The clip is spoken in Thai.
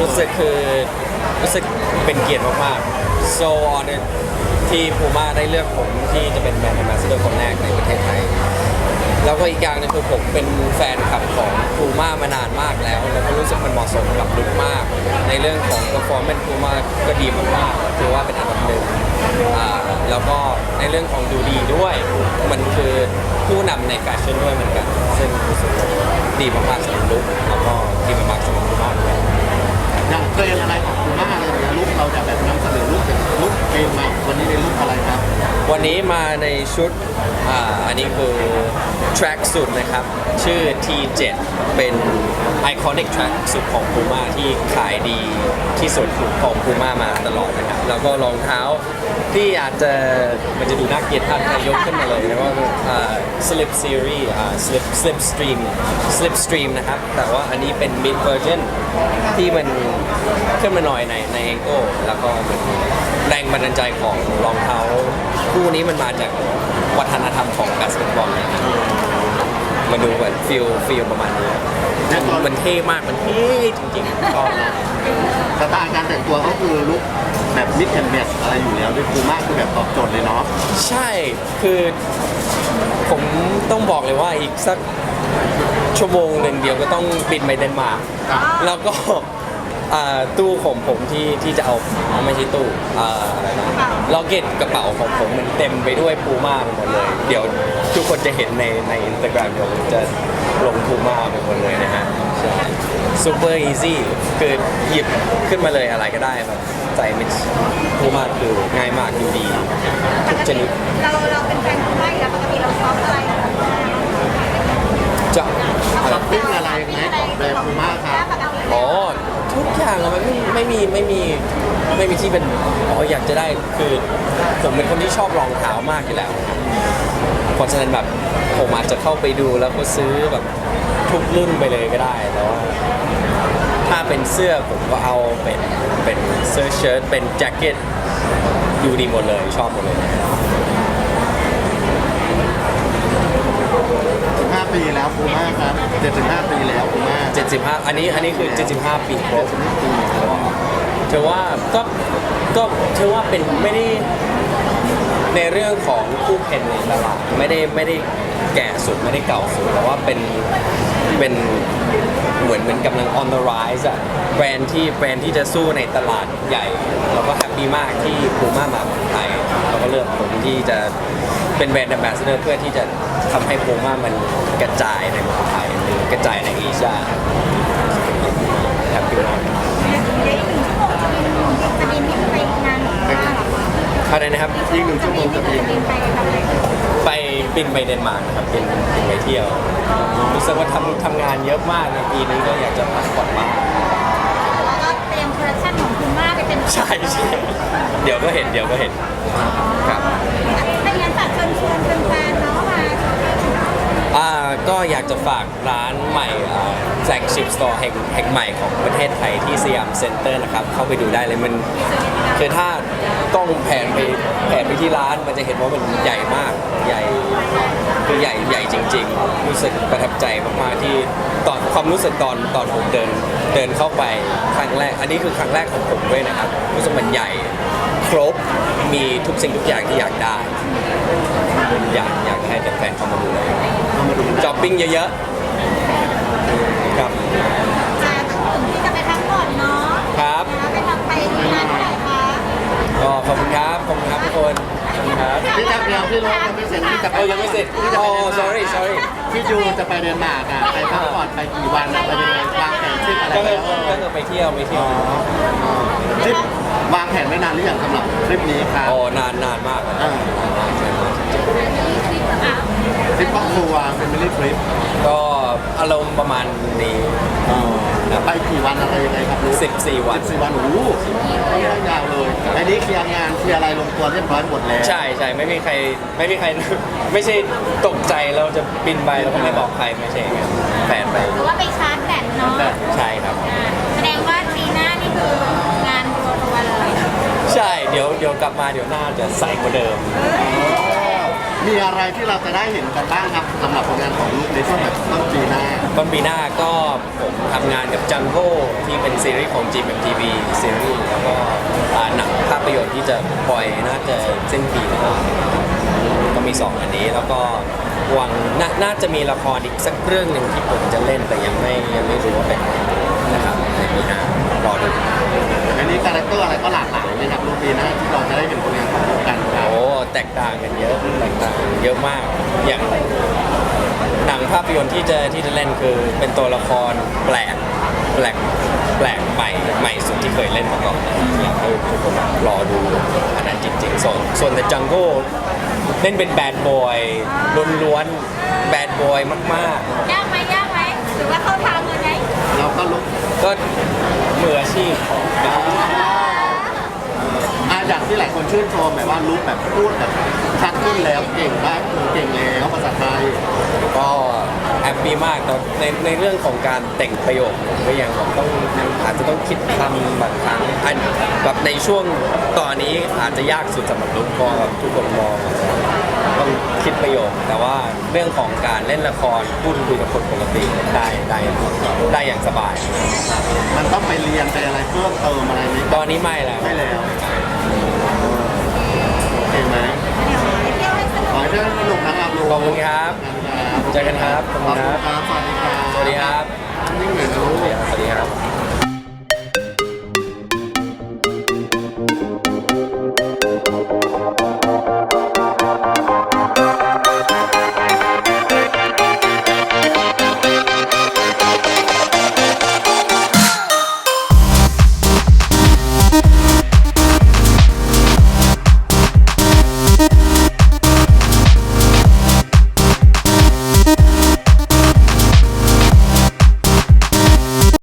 รู้สึกคือรู้สึกเป็นเกียรติมากๆ so honored ที่พูม่าได้เลือกผมที่จะเป็นแบรนด์ ambassador คนแรกในประเทศไทย แล้วก็อีกอย่างหนึงคือผมเป็นแฟนคลับของพูม่ามานานมากแล้ว แล้วก็รู้สึกมันเหมาะสมกับลุคมาก ในเรื่องของ performance พูม่าก็ดีมากๆถือว่าเป็นอันดับหนึ่งแล้วก็ในเรื่องของดูดีด้วย มันคือผู้นำในแฟชั่นด้วยเหมือนกัน ซึ่งรู้สึกดีมากๆสำหรับลุคแล้วก็ดีมากๆ วันนี้มาในชุด อ่าอันนี้คือ track สุดนะครับ ชื่อ T7 เป็น iconic track สุดของ Puma ที่ขายดีที่สุดของ Puma มาตลอดนะครับ แล้วก็รองเท้าที่อาจจะมันจะดูน่าเกลียดท่านนายกขึ้นมาเลยแล้วก็อ่า slip series อ่า slip slip stream slip stream นะครับ แต่ว่าอันนี้เป็น mid version ที่มันขึ้นมาหน่อยในใน ankle แล้วก็มันแรงบันดาลใจของรองเท้าคู่นี้มันมาจาก วัฒนธรรมของบาสเกตบอลนะครับมันดูเหมือนฟิลฟิลประมาณนี้ในตอน มันเท่มากมันเท่จริงๆชอบนะสไตล์การแต่งตัวก็คือลุกแบบมิดแอนด์แมทอะไรอยู่แล้วด้วยคุณม่าคือแบบตอบโจทย์เลยเนาะใช่คือ ผมต้องบอกเลยว่าอีกสักชั่วโมงหนึ่งเดียวก็ต้องบินไปเดนมาร์กครับแล้วก็ อ่าตู้ของผมที่ที่จะเอาไม่ใช่ตู้อ่าอะไรนะล็อกเก็ตกระเป๋าของผมมันเต็มไปด้วยพูม่าไปหมดเลย เดี๋ยวทุกคนจะเห็นในในอินสตาแกรมเดี๋ยวผมจะลงพูม่าไปหมดเลยนะฮะใช่ซูเปอร์อีซี่คือหยิบขึ้นมาเลยอะไรก็ได้แบบใส่ไม่พูม่าคือง่ายมากดูดีทุกชนิด เราเราเป็นแฟนคุณไม่แล้วปกติเราซ้อมอะไรจะช้อปปิ้งอะไรไหมของแบรนด์พูม่าครับ อ๋อ ทุกอย่างอะมันไม่ไม่มีไม่มีไม่มีที่เป็นอ๋ออยากจะได้คือผมเป็นคนที่ชอบรองเท้ามากอยู่แล้วครับเพราะฉะนั้นแบบผมอาจจะเข้าไปดูแล้วก็ซื้อแบบทุกรุ่นไปเลยก็ได้แต่ว่าถ้าเป็นเสื้อผมก็เอาเป็นเป็นเสื้อเชิ้ตเป็นแจ็คเก็ตดูดีหมดเลยชอบหมดเลย 15 ปีแล้วพูม่าครับ75ปีแล้วพูม่า 75 อันนี้อันนี้คือ 75 ปีครบถือว่าก็ก็ถือว่าเป็นไม่ได้ในเรื่องของคู่แข่งในตลาดไม่ได้ไม่ได้แก่สุดไม่ได้เก่าสุดแต่ว่าเป็นเป็นเหมือนเหมือนกำลัง on the rise อะแบรนด์ที่แบรนด์ที่จะสู้ในตลาดใหญ่เราก็แฮปปี้มากที่พูม่ามาเมืองไทยเราก็เลือกผมที่จะเป็นแบรนด์ ambassador เพื่อที่จะทำให้พูม่ามันกระจายในเมืองไทย หรือกระจายในเอเชียแฮปปี้มากเดี๋ยวอีกหนึ่งชั่วโมงจะบินจะบินไปงานของข้าหรออะไรนะครับอีกหนึ่งชั่วโมงจะบินบินไปทำอะไรไปบินไปเดนมาร์กนะครับบินบินไปเที่ยวรู้สึกว่าทำทำงานเยอะมากในปีนี้ก็อยากจะพักผ่อนบ้างแล้วก็เตรียมคอลเลคชันของคุณมากไปเป็นใช่ใช่เดี๋ยวก็เห็นเดี๋ยวก็เห็นครับ ก็อยากจะฝากร้านใหม่แฟลกชิพสโตร์แห่งแห่งใหม่ของประเทศไทยที่สยามเซ็นเตอร์นะครับ เข้าไปดูได้เลยมันคือถ้ากล้องแผนไปแผนไปที่ร้านมันจะเห็นว่ามันใหญ่มากใหญ่คือใหญ่ใหญ่จริง ๆ รู้สึกประทับใจมากๆที่ตอนความรู้สึกตอนตอนผมเดินเดินเข้าไปครั้งแรก อันนี้คือครั้งแรกของผมด้วยนะครับรู้สึกมันใหญ่ครบมีทุกสิ่งทุกอย่างที่อยากได้ อยากอยากให้แฟนๆเข้ามาดูเลย เอามาดูกันช้อปปิ้งเยอะๆครับมาถึงที่จะไปพักผ่อนเนาะครับไปทำไปงานเท่าไหร่คะก็ขอบคุณครับขอบคุณครับทุกคนขอบคุณครับพี่จักรเดียวพี่รถยังไม่เสร็จพี่จะไปเออยังไม่เสร็จพี่จะอ๋ไปอเดนมาร์ก sorry sorry พี่จูจะไปเดนมาร์กอะไปพักผ่อนไปกี่วันอะไปยังไงวางแผนทริปอะไรก็ไว้คือแล้วก็คือไปเที่ยวไปเที่ยวทริปวางแผนไว้นานหรือยังสำหรับทริปนี้ครับโอ้นานนานมากเลย อ่า ทริปครอบครัวเป็นมิลิทริปๆก็อารมณ์ประมาณนี้ ไปกี่วันอะไรยังไงครับรู้14 วัน สิบสี่วันโอ้โหไม่ได้ยาวเลยอันนี้เคลียร์งานเคลียร์อะไรลงตัวเรียบร้อยหมดแล้ว ใช่ใช่ไม่มีใครไม่มีใคร ไม่ใช่ตกใจเราจะบินไปแล้วก็ไม่บอกใครไม่ใช่อย่างนั้นแฟนไปหรือว่าไปชาร์จแบตเนาะใช่ครับ อ่าแสดงว่าปีหน้านี่คืองานรัวๆเลยใช่เดี๋ยวเดี๋ยวกลับมาเดี๋ยวหน้าจะใสกว่าเดิม มีอะไรที่เราจะได้เห็นกันบ้างครับสำหรับผลงานของลูกในช่วงแบบต้นปีหน้าต้นปีหน้าก็ผมทำงานกับจังโก้ที่เป็นซีรีส์ของ GMMTV ซีรีส์แล้วก็ที่จะปล่อยน่าจะสิ้นปีหน้าก็มีสองอันนี้แล้วก็หวังนาน่าจะมีละครอีกสักเรื่องหนึ่งที่ผมจะเล่นแต่ยังไม่ยังไม่รู้ว่าเป็นอะไรนะครับในปีหน้ารอดูอันนี้คาแรคเตอร์อะไรก็หลากหลายเลยครับลูกปีหนะที่เราจะได้เห็นผลงานของคู่กันครับโอ้ แตกต่างกันเยอะแตกต่างกันเยอะมากอย่างหนังภาพยนตร์ที่จะที่จะเล่นคือเป็นตัวละครแปลกแปลกแปลกใหม่ใหม่สุดที่เคยเล่นมาก่อนอยากให้ทุกคนรอดูอันนั้นจริงๆ ส่วนส่วน The Jungle เล่นเป็นแบดบอยล้วนๆแบดบอยมาก ยากไหมยากไหมหรือว่าเข้าทางเลยไหมเราก็ลุกๆก็มืออาชีพของ อะอย่างที่หลาย คนชื่นชมแบบว่ารู้แบบพูดแบบชัดขึ้นแล้วเก่งมากเก่งแล้วภาษาไทยก็ แฮปปี้มากแต่ในในเรื่องของการแต่งประโยคผมก็ยังแบบต้องอาจจะต้องคิดคำบางครั้งอันแบบในช่วงตอนนี้อาจจะยากสุดสำหรับลุกเพราะแบบทุกคนมองต้องคิดประโยค แต่ว่าเรื่องของการเล่นละครพูดคุยกับคนปกติได้ได้ได้อย่างสบาย มันต้องไปเรียนไปอะไรเพิ่มเติมอะไรไหมตอนนี้ไม่แล้วไม่แล้วโอเคไหมไปเที่ยวให้สนุกขอให้ได้สนุกนะครับลุงขอบคุณครับ เจอกันครับขอบคุณครับ สวัสดีครับ สวัสดีครับสวัสดีครับ